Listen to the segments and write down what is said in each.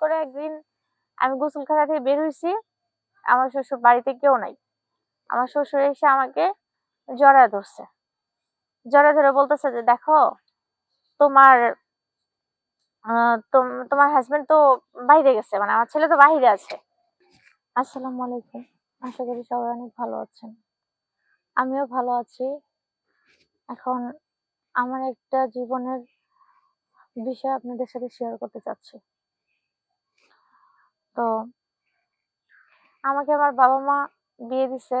করে একদিন আমি গোসলখানা থেকে বের হয়েছি আমার শ্বশুর বাড়িতে কেউ নাই। আমার শ্বশুর এসে আমাকে জড়ায় ধরছে। জড়ায় ধরে বলতেছে যে, দেখো, তোমার তোমার হাজবেন্ড তো বাইরে গেছে মানে আমার ছেলে তো বাইরে আছে। আসসালামু আলাইকুম। আশা করি সবাই অনেক ভালো আছেন। আমিও ভালো আছি। এখন আমার একটা জীবনের বিষয় আপনাদের সাথে শেয়ার করতে চাচ্ছি। তো আমাকে আমার বাবা মা বিয়ে দিছে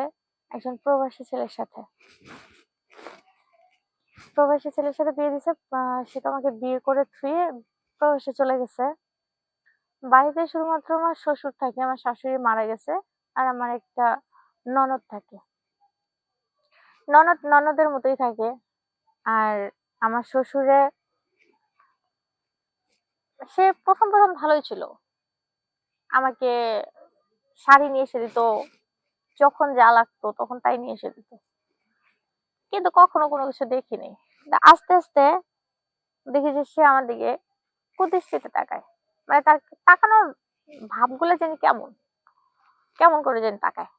একজন প্রবাসী ছেলের সাথে। প্রবাসী ছেলের সাথে বিয়ে দিছে সে তো আমাকে বিয়ে করে থুয়ে প্রবাসে চলে গেছে। বাড়িতে শুধুমাত্র আমার শ্বশুর থাকে, আমার শাশুড়ি মারা গেছে আর আমার একটা ননদ থাকে। ননদ ননদের মতোই থাকে আর আমার শ্বশুরে, সে প্রথম প্রথম ভালোই ছিল। আমাকে শাড়ি নিয়ে এসে দিত। যখন যা লাগতো তখন তাই নিয়ে এসে দিত। কিন্তু কখনো কোনো কিছু দেখিনি। আস্তে আস্তে দেখি যে সে আমার দিকে কুদৃষ্টিতে তাকায়। মানে তার তাকানোর ভাবগুলো জানি কেমন? কেমন করে জানি তাকায়?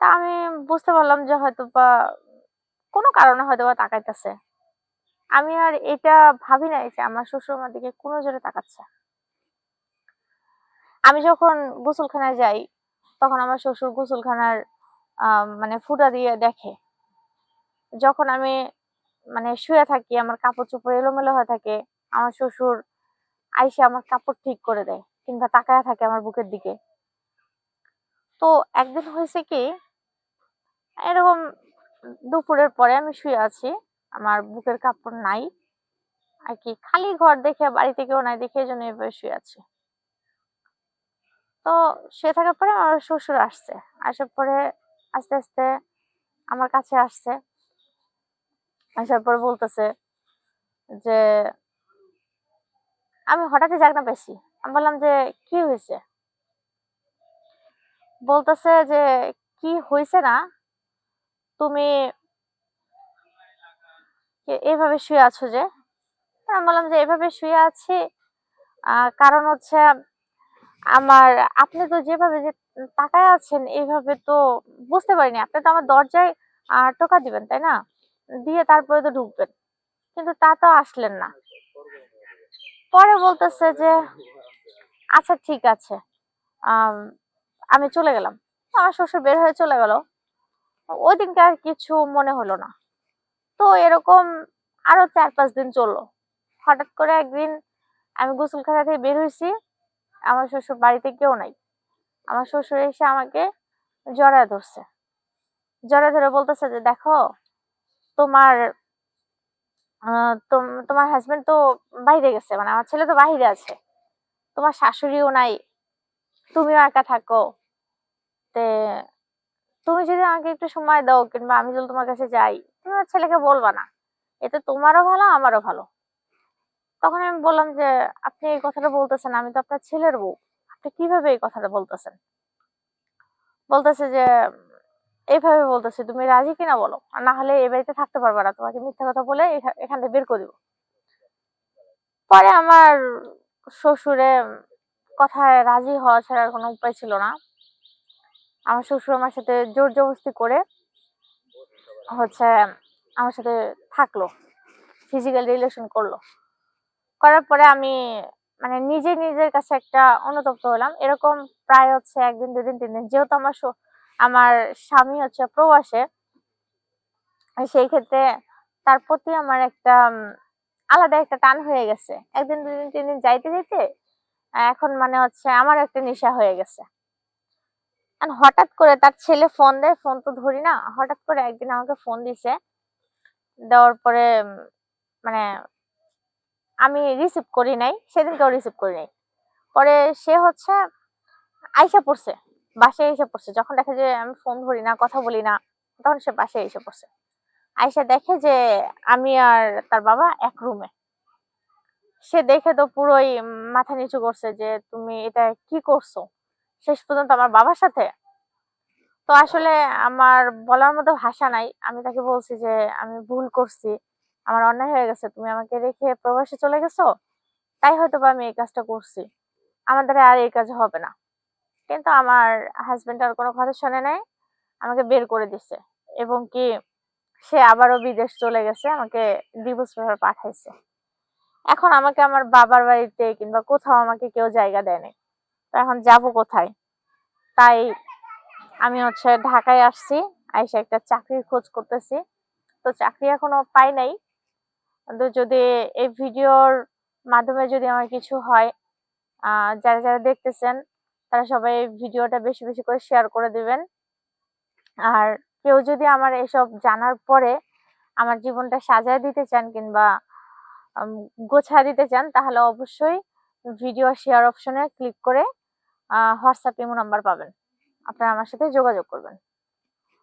তা আমি বুঝতে পারলাম যে হয়তো বা কোনো কারণে হয়তো বা তাকাইতেছে। আমি আর এটা ভাবি নাই যে আমার শ্বশুর আমার দিকে কোনো জোরে তাকাচ্ছে। আমি যখন গোসলখানায় যাই, তখন আমার শ্বশুর গোসলখানার মানে ফুটা দিয়ে দেখে। যখন আমি মানে শুয়ে থাকি, আমার কাপড় চোপড় এলোমেলো হয়ে থাকে, আমার শ্বশুর আইসে আমার কাপড় ঠিক করে দেয়, কিংবা তাকায় থাকে আমার বুকের দিকে। তো একদিন হয়েছে কি, এরকম দুপুরের পরে আমি শুয়ে আছি, আমার বুকের কাপড় নাই, আর কি খালি ঘর দেখে, বাড়িতে কেউ নাই দেখে এই জন্য এভাবে শুয়ে আছি। তো সে থাকার পরে আমার শ্বশুর আসছে। আসার পরে আস্তে আস্তে আমার কাছে আসছে। আসার পরে বলতেছে যে, আমি হঠাৎই জাগনা পেয়েছি। আমি বললাম যে, কি হয়েছে? বলতেছে যে, কি হয়েছে না? তুমি এভাবে শুয়ে আছো যে? আমি বললাম যে, এভাবে শুয়ে আছি। কারণ হচ্ছে আমার, আপনি তো যেভাবে যে তাকায় আছেন, এইভাবে তো বুঝতে পারিনি। আপনি তো আমার দরজায় টোকা দিবেন, তাই না? দিয়ে তারপরে তো ঢুকবেন। কিন্তু তা তো আসলেন না। পরে বলতেছে যে আচ্ছা ঠিক আছে। আমি চলে গেলাম। আমার শ্বশুর বের হয়ে চলে গেল। ওই দিনকে আর কিছু মনে হলো না। তো এরকম আরও চার পাঁচ দিন চলল। হঠাৎ করে একদিন আমি গোসলখানা থেকে বের হয়েছি। আমার শ্বশুর বাড়িতে কেউ নাই। আমার শ্বশুর এসে আমাকে জড়ায় ধরছে। জড়ায় ধরে বলতেছে যে, দেখো, তোমার তোমার হাজবেন্ড তো বাইরে গেছে মানে আমার ছেলে তো বাইরে আছে। তোমার শাশুড়িও নাই। তুমিও একা থাকো। তে, তুমি যদি আমাকে একটু সময় দাও, কিংবা আমি যদি তোমার কাছে যাই, তুমি আমার ছেলেকে বলবা না। এতে তোমারও ভালো, আমারও ভালো। তখন আমি বললাম যে, আপনি এই কথাটা বলতেছেন, আমি তো আপনার ছেলের বউ। আপনি কীভাবে এই কথাটা বলতেছেন? বলতেছে যে, এইভাবে বলতেছে, তুমি রাজি কিনা বলো? আর না হলে এই বাড়িতে থাকতে পারবে না, তোমাকে মিথ্যা কথা বলে এখান থেকে বের করে দিব। পরে আমার শ্বশুরে কথায় রাজি হওয়া ছাড়া কোনো উপায় ছিল না। আমার শ্বশুর আমার সাথে জোর জবরদস্তি করে হচ্ছে, আমার সাথে থাকল ফিজিক্যাল রিলেশন করল। করার পরে আমি মানে নিজে নিজের কাছে একটা অনুতপ্ত হলাম। এরকম প্রায় হচ্ছে একদিন, দুদিন তিন দিন যেহেতু আমার আমার স্বামী হচ্ছে প্রবাসে, সেই ক্ষেত্রে তার প্রতি আমার একটা আলাদা একটা টান হয়ে গেছে। একদিন, দুদিন তিন দিন যাইতে যাইতে, এখন মানে হচ্ছে আমার একটা নেশা হয়ে গেছে। হঠাৎ করে তার ছেলে ফোন দেয়, ফোন তো ধরি না। হঠাৎ করে একদিন আমাকে ফোন দিছে। দেওয়ার পরে মানে আমি রিসিভ করি নাই, সেদিনকেও রিসিভ করি নাই। পরে সে হচ্ছে আইসা পড়ছে, বাসায় এসে পড়ছে। যখন দেখে যে আমি ফোন ধরি না, কথা বলি না, তখন সে বাসায় এসে পড়ছে। আইসা দেখে যে আমি আর তার বাবা এক রুমে সে দেখে তো পুরোই মাথা নিচু করছে যে তুমি এটা কি করছ? শেষ পর্যন্ত আমার বাবার সাথে। তো আসলে আমার বলার মতো ভাষা নাই। আমি তাকে বলছি যে আমি ভুল করছি। আমার অন্যায় হয়ে গেছে, তুমি আমাকে রেখে প্রবাসে চলে গেছো? তাই হয়তো বা আমি এই কাজটা করছি। আমার দ্বারা আর এই কাজ হবে না। কিন্তু আমার হাজবেন্ড আর কোনো কথা শোনে নাই, আমাকে বের করে দিছে। এবং কি, সে আবারও বিদেশ চলে গেছে, আমাকে ডিভোর্স পেপার পাঠাইছে। এখন আমাকে আমার বাবার বাড়িতে কিংবা কোথাও আমাকে কেউ জায়গা দেয়নি তো এখন যাব কোথায়? তাই আমি হচ্ছে ঢাকায় আসছি, আইসা একটা চাকরির খোঁজ করতেছি। তো চাকরি এখনও পাই নাই কিন্তু যদি এই ভিডিওর মাধ্যমে যদি আমার কিছু হয় যারা যারা দেখতেছেন, তারা সবাই ভিডিওটা বেশি বেশি করে শেয়ার করে দিবেন। আর কেউ যদি আমার এসব জানার পরে আমার জীবনটা সাজায় দিতে চান কিংবা গোছা দিতে চান, তাহলে অবশ্যই ভিডিও শেয়ার অপশনে ক্লিক করে হোয়াটসঅ্যাপ ইমো নাম্বার পাবেন। আপনারা আমার সাথে যোগাযোগ করবেন।